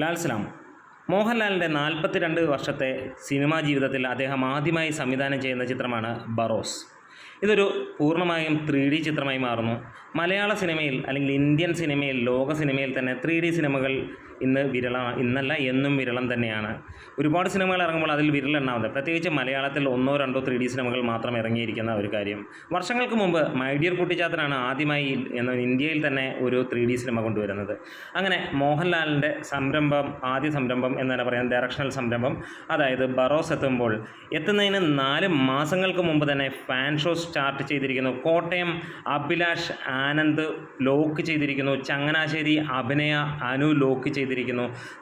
ലാൽ സലാം. മോഹൻലാലിന്റെ നാൽപ്പത്തിരണ്ട് വർഷത്തെ സിനിമാ ജീവിതത്തിൽ അദ്ദേഹം ആദ്യമായി സംവിധാനം ചെയ്യുന്ന ചിത്രമാണ് ബറോസ്. ഇതൊരു പൂർണമായും ത്രീ ഡി ചിത്രമായി മാറുന്നു. മലയാള സിനിമയിൽ അല്ലെങ്കിൽ ഇന്ത്യൻ സിനിമയിൽ ലോക സിനിമയിൽ തന്നെ ത്രീ ഡി സിനിമകൾ ഇന്ന് വിരള ഇന്നല്ല എന്നും വിരളം തന്നെയാണ്. ഒരുപാട് സിനിമകൾ ഇറങ്ങുമ്പോൾ അതിൽ വിരലെണ്ണാവുന്നത്. പ്രത്യേകിച്ച് മലയാളത്തിൽ ഒന്നോ രണ്ടോ ത്രീ ഡി സിനിമകൾ മാത്രം ഇറങ്ങിയിരിക്കുന്ന ഒരു കാര്യം. വർഷങ്ങൾക്ക് മുമ്പ് മൈഡിയർ കുട്ടിച്ചാത്തനാണ് ആദ്യമായി എന്ന ഇന്ത്യയിൽ തന്നെ ഒരു ത്രീ ഡി സിനിമ കൊണ്ടുവരുന്നത്. അങ്ങനെ മോഹൻലാലിന്റെ സംരംഭം ആദ്യ സംരംഭം എന്ന് തന്നെ പറയാം ഡയറക്ഷണൽ സംരംഭം. അതായത് ബറോസ് എത്തുമ്പോൾ എത്തുന്നതിന് നാല് മാസങ്ങൾക്ക് മുമ്പ് തന്നെ ഫാൻ ഷോ സ്റ്റാർട്ട് ചെയ്തിരിക്കുന്നു. കോട്ടയം അഭിലാഷ് ആനന്ദ് ലോക്ക് ചെയ്തിരിക്കുന്നു. ചങ്ങനാശ്ശേരി അഭിനയ അനു ലോക്ക് ചെയ്തിരിക്കുന്നു.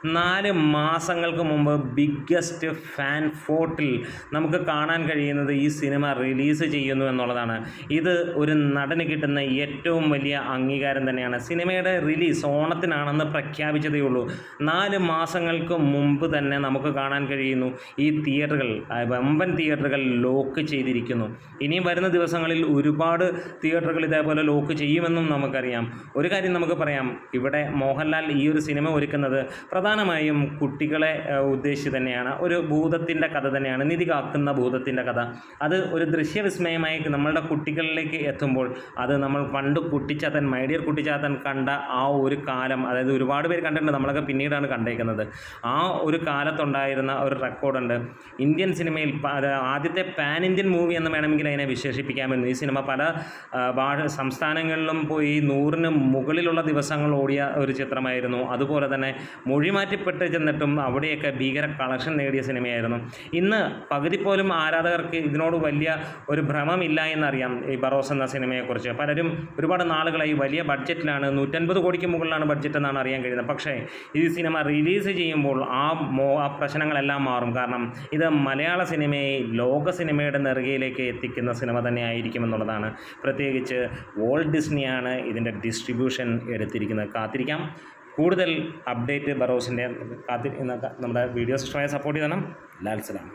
നാല് മാസങ്ങൾക്ക് മുമ്പ് ബിഗ്ഗസ്റ്റ് ഫാൻ ഫോർട്ടിൽ നമുക്ക് കാണാൻ കഴിയുന്നത് ഈ സിനിമ റിലീസ് ചെയ്യുന്നു എന്നുള്ളതാണ്. ഇത് ഒരു നടന് കിട്ടുന്ന ഏറ്റവും വലിയ അംഗീകാരം തന്നെയാണ്. സിനിമയുടെ റിലീസ് ഓണത്തിനാണെന്ന് പ്രഖ്യാപിച്ചതേ ഉള്ളൂ. നാല് മാസങ്ങൾക്ക് മുമ്പ് തന്നെ നമുക്ക് കാണാൻ കഴിയുന്നു. ഈ തിയേറ്ററുകൾ വമ്പൻ തിയേറ്ററുകൾ ലോക്ക് ചെയ്തിരിക്കുന്നു. ഇനിയും വരുന്ന ദിവസങ്ങളിൽ ഒരുപാട് തിയേറ്ററുകൾ ഇതേപോലെ ലോക്ക് ചെയ്യുമെന്നും നമുക്കറിയാം. ഒരു കാര്യം നമുക്ക് പറയാം. ഇവിടെ മോഹൻലാൽ ഈ ഒരു സിനിമ ഒരുക്കുന്നത് പ്രധാനമായും കുട്ടികളെ ഉദ്ദേശിച്ച് തന്നെയാണ് ഒരു ഭൂതത്തിന്റെ കഥ തന്നെയാണ്. നിധി കാക്കുന്ന ഭൂതത്തിന്റെ കഥ. അത് ഒരു ദൃശ്യവിസ്മയമായി നമ്മളുടെ കുട്ടികളിലേക്ക് എത്തുമ്പോൾ അത് നമ്മൾ പണ്ട് കുട്ടിച്ചാത്തൻ മൈഡിയർ കുട്ടിച്ചാത്തൻ കണ്ട ആ ഒരു കാലം അതായത് ഒരുപാട് പേര് കണ്ടിട്ടുണ്ട്. നമ്മളൊക്കെ പിന്നീടാണ് കണ്ടേക്കുന്നത്. ആ ഒരു കാലത്തുണ്ടായിരുന്ന ഒരു റെക്കോർഡുണ്ട്. ഇന്ത്യൻ സിനിമയിൽ ആദ്യത്തെ പാൻ ഇന്ത്യൻ മൂവി എന്ന് വേണമെങ്കിൽ അതിനെ വിശേഷിപ്പിക്കാമെന്ന്. ഈ സിനിമ പല സംസ്ഥാനങ്ങളിലും പോയി നൂറിന് മുകളിലുള്ള ദിവസങ്ങൾ ഓടിയ ഒരു ചിത്രമായിരുന്നു. അതുപോലെ തന്നെ മൊഴി മാറ്റിപ്പെട്ട് ചെന്നിട്ടും അവിടെയൊക്കെ ഭീകര കളക്ഷൻ നേടിയ സിനിമയായിരുന്നു. ഇന്ന് പകുതി പോലും ആരാധകർക്ക് ഇതിനോട് വലിയ ഒരു ഭ്രമമില്ല എന്നറിയാം ഈ ബറോസ് എന്ന സിനിമയെക്കുറിച്ച്. പലരും ഒരുപാട് നാളുകളായി വലിയ ബഡ്ജറ്റിലാണ് നൂറ്റൻപത് കോടിക്ക് മുകളിലാണ് ബഡ്ജറ്റ് എന്നാണ് അറിയാൻ കഴിയുന്നത്. പക്ഷേ ഈ സിനിമ റിലീസ് ചെയ്യുമ്പോൾ ആ മോ ആ പ്രശ്നങ്ങളെല്ലാം മാറും. കാരണം ഇത് മലയാള സിനിമയെ ലോക സിനിമയുടെ നെറുകയിലേക്ക് എത്തിക്കുന്ന സിനിമ തന്നെ ആയിരിക്കുമെന്നുള്ളതാണ് പ്രത്യേകിച്ച് വോൾട്ട് ഡിസ്നിയാണ് ഇതിന്റെ ഡിസ്ട്രിബ്യൂഷൻ എടുത്തിരിക്കുന്നത്. കാത്തിരിക്കാം. കൂടുതൽ അപ്ഡേറ്റ് ബറോസിന്റെ കാത്തി നമ്മുടെ വീഡിയോസ് ഇഷ്ടമായ സപ്പോർട്ട് ചെയ്യണം ലാൽ സലാം.